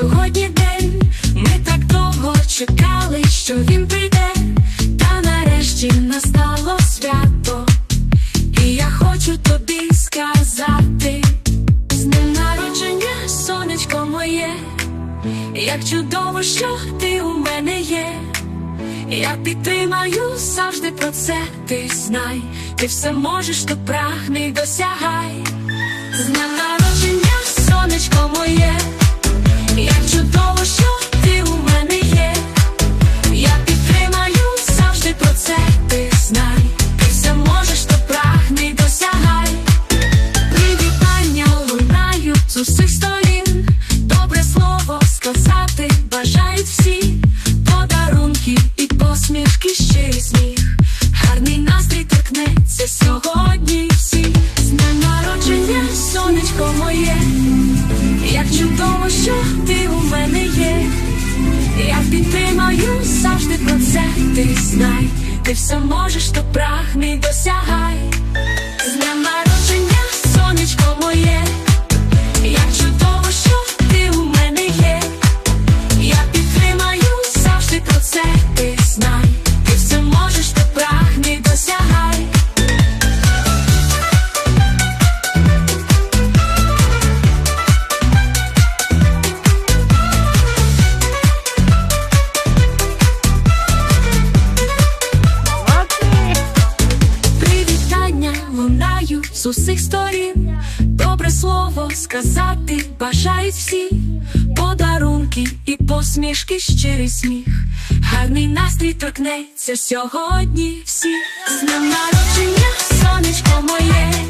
Сьогодні день. Ми так довго чекали, що він прийде, та нарешті настало свято, і я хочу тобі сказати, з днем народження, сонечко моє, як чудово, що ти у мене є. Я підтримаю завжди про це, ти знай, ти все можеш, то прагни, досягай, з днем народження, сонечко моє. чудово, що ти у мене є. Я підтримаю завжди про це. Ти знай, ти все можеш, то прав. усіх сторін, добре слово сказати бажають всі подарунки і посмішки, щирий сміх. Гарний настрій торкнеться сьогодні. всі, з днем народження, сонечко моє.